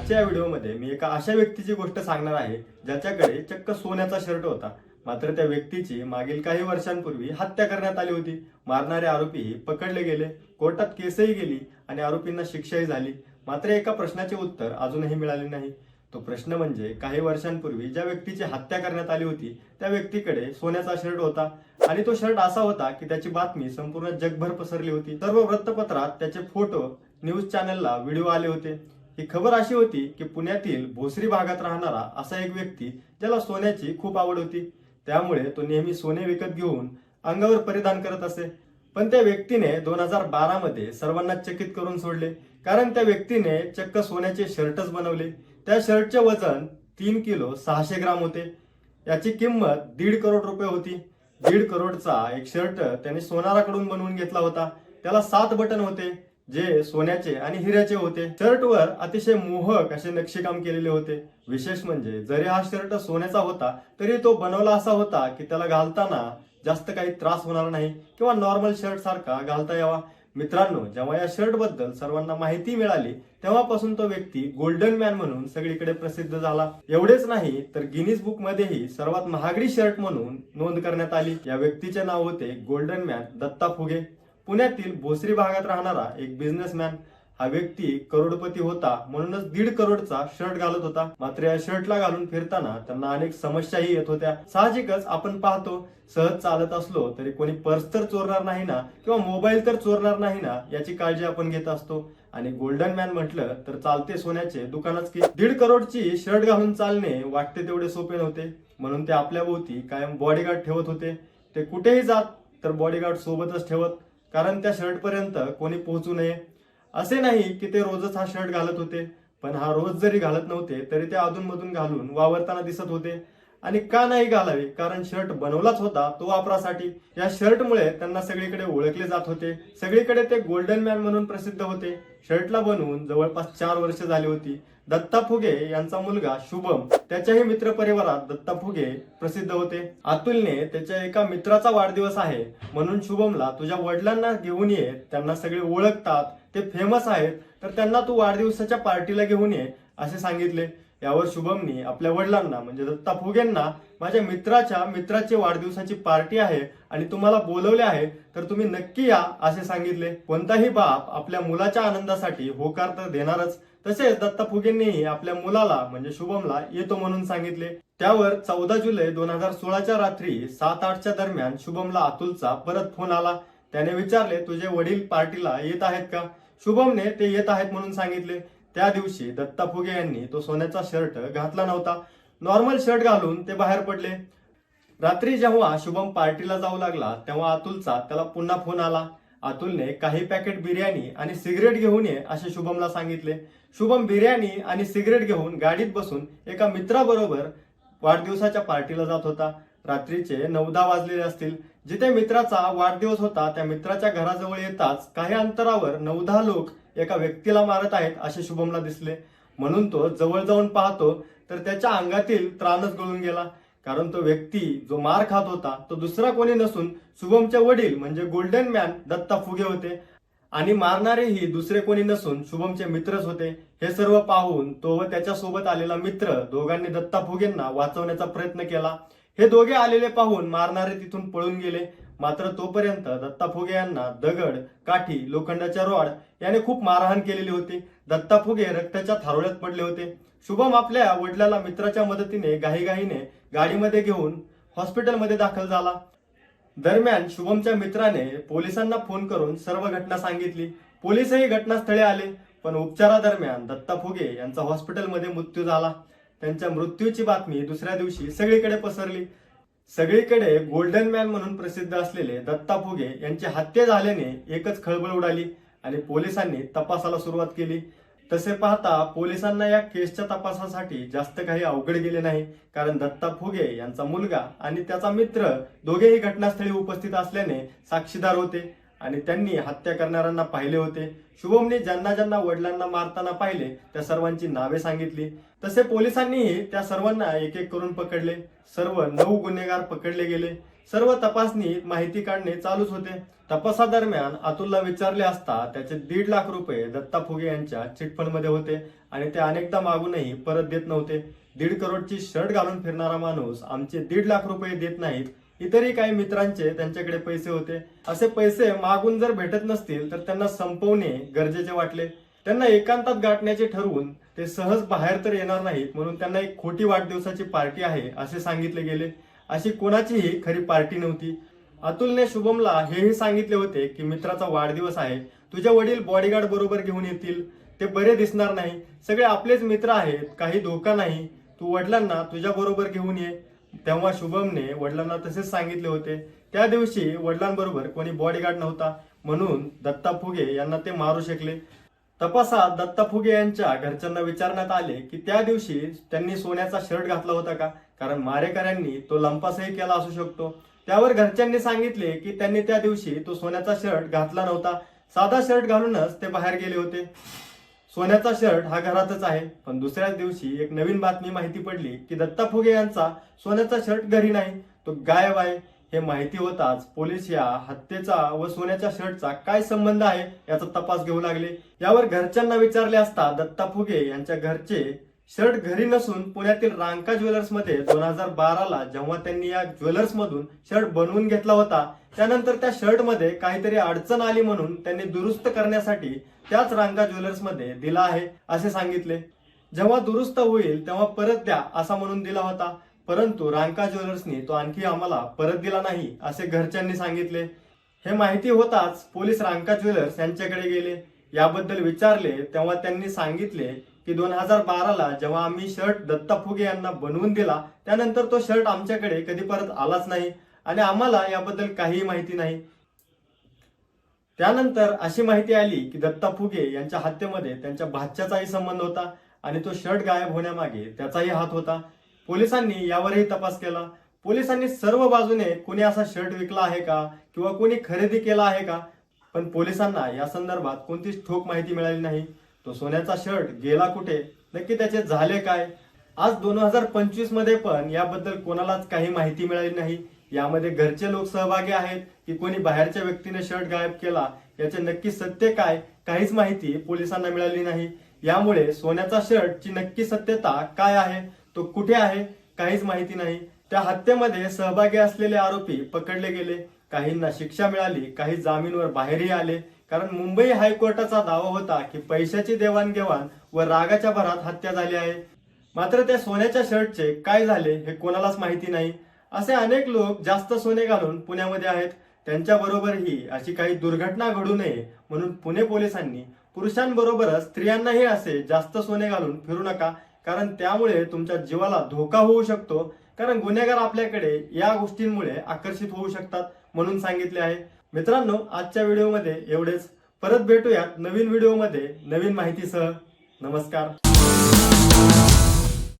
आजच्या या व्हिडिओमध्ये मी एका अशा व्यक्तीची गोष्ट सांगणार आहे ज्याच्याकडे चक्क सोन्याचा शर्ट होता. मात्र त्या व्यक्तीची मागील काही वर्षांपूर्वी हत्या करण्यात आली होती. मारणारे आरोपीही पकडले गेले कोर्टात केसही गेली आणि आरोपींना शिक्षाही झाली. मात्र एका प्रश्नाचे उत्तर अजूनही मिळाले नाही. तो प्रश्न म्हणजे काही वर्षांपूर्वी ज्या व्यक्तीची हत्या करण्यात आली होती त्या व्यक्तीकडे सोन्याचा शर्ट होता. आणि तो शर्ट असा होता की त्याची बातमी संपूर्ण जगभर पसरली होती. सर्व वृत्तपत्रात त्याचे फोटो न्यूज चॅनलला व्हिडिओ आले होते. ही खबर अशी होती की पुण्यातील भोसरी भागात राहणारा असा एक व्यक्ती ज्याला सोन्याची खूप आवड होती. त्यामुळे तो नेहमी सोने विकत घेऊन अंगावर परिधान करत असे. पण त्या व्यक्तीने दोन हजार बारा मध्ये सर्वांना चकित करून सोडले. कारण त्या व्यक्तीने चक्क सोन्याचे शर्टच बनवले. त्या शर्टचे वजन तीन किलो सहाशे ग्राम होते. याची किंमत दीड करोड रुपये होती. दीड करोडचा एक शर्ट त्याने सोनाराकडून बनवून घेतला होता. त्याला सात बटन होते. जे सोन्याचे आणि हिऱ्याचे होते. शर्टवर अतिशय मोहक असे नक्षीकाम केलेले होते. विशेष म्हणजे जरी हा शर्ट सोन्याचा होता तरी तो बनवला असा होता की त्याला घालताना जास्त काही त्रास होणार नाही किंवा नॉर्मल शर्ट सारखा घालता यावा. मित्रांनो जेव्हा या शर्टबद्दल सर्वांना माहिती मिळाली तेव्हापासून तो व्यक्ती गोल्डन मॅन म्हणून सगळीकडे प्रसिद्ध झाला. एवढेच नाही तर गिनीज बुक मध्येही सर्वात महागडी शर्ट म्हणून नोंद करण्यात आली. या व्यक्तीचे नाव होते गोल्डन मॅन दत्ता फुगे. पुण्यातील भोसरी भागात राहणारा एक बिझनेसमॅन हा व्यक्ती करोडपती होता. म्हणूनच दीड करोडचा शर्ट घालत होता. मात्र या शर्टला घालून फिरताना त्यांना अनेक समस्याही येत होत्या. साहजिकच आपण पाहतो सहज चालत असलो तरी कोणी पर्स तर चोरणार नाही ना किंवा मोबाईल तर चोरणार नाही ना याची काळजी आपण घेत असतो. आणि गोल्डन मॅन म्हटलं तर चालते सोन्याचे दुकानच की. दीड करोडची शर्ट घालून चालणे वाटते तेवढे सोपे नव्हते. म्हणून ते आपल्या भोवती कायम बॉडीगार्ड ठेवत होते. ते कुठेही जात तर बॉडीगार्ड सोबतच ठेवत. कारण त्या शर्टपर्यंत कोणी पोहोचू नये. असे नाही की ते रोजच हा शर्ट घालत होते पण हा रोज जरी घालत नव्हते तरी ते अधूनमधून घालून वावरताना दिसत होते. आणि का नाही घालावे? कारण शर्ट बनवलाच होता तो वापरासाठी. या शर्टमुळे त्यांना सगळीकडे ओळखले जात होते. सगळीकडे ते गोल्डन मॅन म्हणून प्रसिद्ध होते. शर्टला बनवून जवळपास चार वर्ष झाली होती. दत्ता फुगे यांचा मुलगा शुभम त्याच्याही मित्र परिवारात दत्ता फुगे प्रसिद्ध होते. अतुलने त्याच्या एका मित्राचा वाढदिवस आहे. म्हणून शुभमला तुझ्या वडिलांना घेऊन ये. त्यांना सगळे ओळखतात. ते फेमस आहेत. तर त्यांना तू वाढदिवसाच्या पार्टीला घेऊन ये असे सांगितले. यावर शुभमनी आपल्या वडिलांना म्हणजे दत्ता फुगेंना माझ्या मित्राच्या मित्राची वाढदिवसाची पार्टी आहे आणि तुम्हाला बोलवले आहे तर तुम्ही नक्की या असे सांगितले. कोणताही बाप आपल्या मुलाच्या आनंदासाठी होकार तर देणारच. तसेच दत्ता फुगेंनीही आपल्या मुलाला म्हणजे शुभमला येतो म्हणून सांगितले. त्यावर चौदा जुलै दोन हजार सोळाच्या रात्री सात आठच्या दरम्यान शुभमला अतुलचा परत फोन आला. त्याने विचारले तुझे वडील पार्टीला येत आहेत का? शुभमने ते येत आहेत म्हणून सांगितले. त्या दिवशी दत्ता फुगे यांनी तो सोन्याचा शर्ट घातला नव्हता. नॉर्मल शर्ट घालून ते बाहेर पडले. रात्री जेव्हा शुभम पार्टीला जाऊ लागला तेव्हा अतुलचा त्याला पुन्हा फोन आला. अतुलने काही पॅकेट बिर्याणी आणि सिगरेट घेऊन ये असे शुभमला सांगितले. शुभम बिर्याणी आणि सिगरेट घेऊन गाडीत बसून एका मित्राबरोबर वाढदिवसाच्या पार्टीला जात होता. रात्रीचे नऊ दहा वाजलेले असतील. जिथे मित्राचा वाढदिवस होता त्या मित्राच्या घराजवळ येताच काही अंतरावर नऊ दहा लोक एका व्यक्तीला मारत आहेत असे शुभमला दिसले. म्हणून तो जवळ जाऊन पाहतो तर त्याच्या अंगातील त्राणच गळून गेला. कारण तो व्यक्ती जो मार खात होता तो दुसरा कोणी नसून शुभमचे वडील म्हणजे गोल्डन मॅन दत्ता फुगे होते. आणि मारणारेही दुसरे कोणी नसून शुभमचे मित्रच होते. हे सर्व पाहून तो व त्याच्यासोबत आलेला मित्र दोघांनी दत्ता फुगेंना वाचवण्याचा प्रयत्न केला. हे दोघे आलेले पाहून मारणारे तिथून पळून गेले. मात्र तोपर्यंत दत्ता फुगे यांना दगड काठी लोखंडाच्या रॉड याने खूप मारहाण केलेली होती. दत्ता फुगे रक्ताच्या थारोळ्यात पडले होते. शुभम आपल्या वडिलाला मित्राच्या मदतीने घाईघाईने गाडीमध्ये घेऊन हॉस्पिटलमध्ये दाखल झाला. दरम्यान शुभमच्या मित्राने पोलिसांना फोन करून सर्व घटना सांगितली. पोलीसही घटनास्थळी आले पण उपचारादरम्यान दत्ता फुगे यांचा हॉस्पिटलमध्ये मृत्यू झाला. त्यांच्या मृत्यूची बातमी दुसऱ्या दिवशी सगळीकडे पसरली. सगळीकडे गोल्डन मॅन म्हणून प्रसिद्ध असलेले दत्ता फुगे यांची हत्या झाल्याने एकच खळबळ उडाली आणि पोलिसांनी तपासाला सुरुवात केली. तसे पाहता पोलिसांना या केसच्या तपासासाठी जास्त काही अवघड गेले नाही कारण दत्ता फुगे यांचा मुलगा आणि त्याचा मित्र दोघेही घटनास्थळी उपस्थित असल्याने साक्षीदार होते आणि त्यांनी हत्या करणाऱ्यांना पाहिले होते. शुभमने ज्यांना ज्यांना वडिलांना मारताना पाहिले त्या सर्वांची नावे सांगितली. तसे पोलिसांनीही त्या सर्वांना एक एक करून पकडले. सर्व नऊ गुन्हेगार पकडले गेले. सर्व तपासणी माहिती काढणे चालूच होते. तपासादरम्यान अतुलला विचारले असता त्याचे दीड लाख रुपये दत्ता फुगे यांच्या चिटफंडमध्ये होते आणि ते अनेकदा मागूनही परत देत नव्हते. दीड करोडची शर्ट घालून फिरणारा माणूस आमचे दीड लाख रुपये देत नाहीत. इतरही काही मित्रांचे त्यांच्याकडे पैसे होते. असे पैसे मागून जर भेटत नसतील तर त्यांना संपवणे गरजेचे वाटले. त्यांना एकांतात गाठण्याचे ठरवून ते सहज बाहेर तर येणार नाहीत म्हणून त्यांना एक खोटी वाढदिवसाची पार्टी आहे असे सांगितले गेले. अशी कोणाचीही खरी पार्टी नव्हती. अतुलने शुभमला हेही सांगितले होते की मित्राचा वाढदिवस आहे. तुझे वडील बॉडीगार्ड बरोबर घेऊन येतील. ते बरे दिसणार नाही. सगळे आपलेच मित्र आहेत. काही धोका नाही. तू वडिलांना तुझ्या बरोबर घेऊन ये. तेव्हा शुभमने वडिलांना तसेच सांगितले होते. त्या दिवशी वडिलांबरोबर कोणी बॉडीगार्ड नव्हता. म्हणून दत्ता फुगे यांना ते मारू शकले. तपासात दत्ता फुगे यांच्या घरच्यांना विचारण्यात आले की त्या दिवशी त्यांनी सोन्याचा शर्ट घातला होता का? कारण मारेकऱ्यांनी तो लंपासही केला असू शकतो. त्यावर घरच्यांनी सांगितले की त्यांनी त्या दिवशी तो सोन्याचा शर्ट घातला नव्हता. साधा शर्ट घालूनच ते बाहेर गेले होते. सोन्याचा शर्ट हा घरातच आहे. पण दुसऱ्याच दिवशी एक नवीन बातमी माहिती पडली की दत्ता फुगे यांचा सोन्याचा शर्ट घरी नाही. तो गायब आहे. हे माहिती होताच पोलीस या हत्येचा व सोन्याच्या शर्टचा काय संबंध आहे याचा तपास घेऊ लागले. यावर घरच्यांना विचारले असता दत्ता फुगे यांच्या घरचे शर्ट घरी नसून पुण्यातील रांका ज्वेलर्समध्ये दोन हजार बाराला जेव्हा त्यांनी या ज्वेलर्स मधून शर्ट बनवून घेतला होता त्यानंतर त्या शर्टमध्ये काहीतरी अडचण आली म्हणून त्यांनी दुरुस्त करण्यासाठी त्याच रांका ज्वेलर्समध्ये दिला आहे असे सांगितले. जेव्हा दुरुस्त होईल तेव्हा परत द्या असा म्हणून दिला होता. परंतु रांका ज्वेलर्सनी तो आणखी आम्हाला परत दिला नाही असे घरच्यांनी सांगितले. हे माहिती होताच पोलीस रांका ज्वेलर्स यांच्याकडे गेले. याबद्दल विचारले तेव्हा त्यांनी सांगितले की दोन हजार बाराला जेव्हा आम्ही शर्ट दत्ता फुगे यांना बनवून दिला त्यानंतर तो शर्ट आमच्याकडे कधी परत आलाच नाही आणि आम्हाला याबद्दल काहीही माहिती नाही. त्यानंतर अशी माहिती आली की दत्ता फुगे यांच्या हत्येमध्ये त्यांच्या भाच्याचाही संबंध होता आणि तो शर्ट गायब होण्यामागे त्याचाही हात होता. पोलिसांनी यावरही तपास केला. पोलिसांनी सर्व बाजूने कोणी असा शर्ट विकला आहे का किंवा कोणी खरेदी केला आहे का? पण पोलिसांना या संदर्भात कोणतीच ठोक माहिती मिळाली नाही. तो सोन्याचा शर्ट गेला कुठे? नक्की त्याचे झाले काय? आज दोन हजार पंचवीसमध्ये पण याबद्दल कोणालाच काही माहिती मिळाली नाही. यामध्ये घरचे लोक सहभागी आहेत की कोणी बाहेरच्या व्यक्तीने शर्ट गायब केला याचे नक्की सत्य काय? काहीच माहिती पोलिसांना मिळाली नाही. यामुळे सोन्याचा शर्टची नक्की सत्यता काय आहे? तो कुठे आहे? काहीच माहिती नाही. त्या हत्येमध्ये सहभागी असलेले आरोपी पकडले गेले. काहींना शिक्षा मिळाली काही जामीनवर बाहेरही आले. कारण मुंबई हायकोर्टाचा दावा होता की पैशाची देवाणघेवाण व रागाच्या भरात हत्या झाली आहे. मात्र त्या सोन्याच्या शर्टचे काय झाले हे कोणालाच माहिती नाही. असे अनेक लोक जास्त सोने घालून पुण्यामध्ये आहेत. त्यांच्याबरोबरही अशी काही दुर्घटना घडू नये म्हणून पुणे पोलिसांनी पुरुषांबरोबरच स्त्रियांनाही असे जास्त सोने घालून फिरू नका. कारण त्यामुळे तुमच्या जीवाला धोका होऊ शकतो. कारण गुन्हेगार आपल्याकडे या गोष्टींमुळे आकर्षित होऊ शकतात म्हणून सांगितले आहे. मित्रांनो आजच्या व्हिडिओमध्ये एवढेच. परत भेटूयात नवीन व्हिडिओमध्ये नवीन माहितीसह. नमस्कार.